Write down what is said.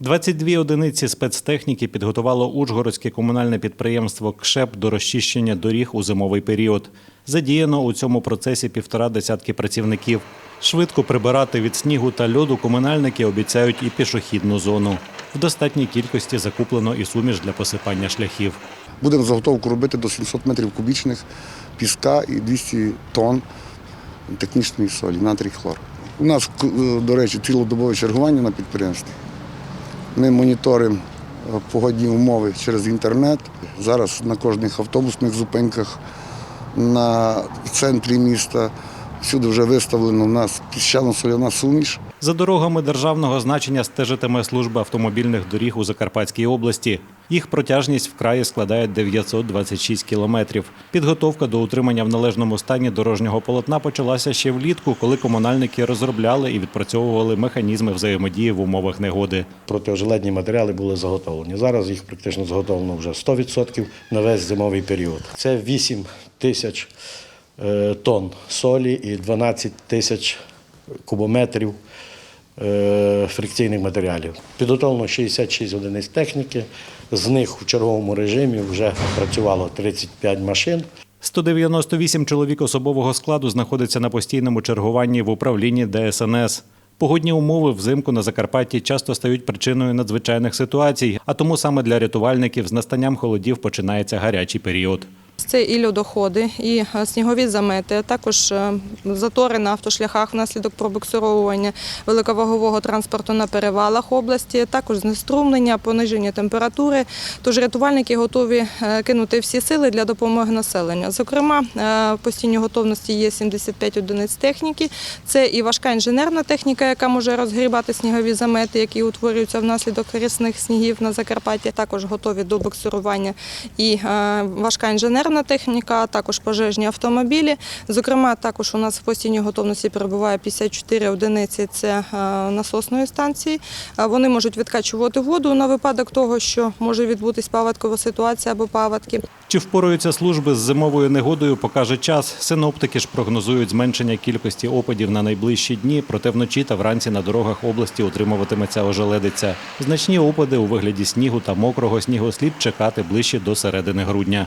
22 одиниці спецтехніки підготувало Ужгородське комунальне підприємство КШЕП до розчищення доріг у зимовий період. Задіяно у цьому процесі півтора десятки працівників. Швидко прибирати від снігу та льоду комунальники обіцяють і пішохідну зону. В достатній кількості закуплено і суміш для посипання шляхів. Будемо заготовку робити до 700 метрів кубічних піска і 200 тонн технічної солі, натрій хлор. У нас, е, до речі, цілодобове чергування на підприємстві. Ми моніторимо е, погодні умови через інтернет. Зараз на кожних автобусних зупинках, на центрі міста. Всюди вже виставлено у нас піщано-соляна суміш. За дорогами державного значення стежитиме служба автомобільних доріг у Закарпатській області. Їх протяжність вкраї складає 926 кілометрів. Підготовка до утримання в належному стані дорожнього полотна почалася ще влітку, коли комунальники розробляли і відпрацьовували механізми взаємодії в умовах негоди. Протиожеледні матеріали були заготовлені. Зараз їх практично заготовлено вже 100% на весь зимовий період. Це 8 тисяч е, тонн солі і 12 тисяч кубометрів е, фрикційних матеріалів. Підготовлено 66 одиниць техніки. З них у черговому режимі вже працювало 35 машин. 198 чоловік особового складу знаходиться на постійному чергуванні в управлінні ДСНС. Погодні умови взимку на Закарпатті часто стають причиною надзвичайних ситуацій, а тому саме для рятувальників з настанням холодів починається гарячий період. Це і льодоходи, і е, снігові замети, а також е, затори на автошляхах внаслідок пробуксировування великовагового транспорту на перевалах області, також знеструмлення, пониження температури. Тож рятувальники готові е, кинути всі сили для допомоги населенню. Зокрема, в постійній готовності є 75 одиниць техніки. Це і важка інженерна техніка, яка може розгрібати снігові замети, які утворюються внаслідок рясних снігів на Закарпатті. Також готові до буксирування і важка інженерна техніка, а також пожежні автомобілі. Зокрема, також у нас в постійній готовності перебуває 54 одиниці це е, насосної станції. Е, Вони можуть відкачувати воду на випадок того, що може відбутись паводкова ситуація або паводки. Чи впораються служби з зимовою негодою, покаже час. Синоптики ж прогнозують зменшення кількості опадів на найближчі дні, проте вночі та вранці на дорогах області утримуватиметься ожеледиця. Значні опади у вигляді снігу та мокрого снігу слід чекати ближче до середини грудня.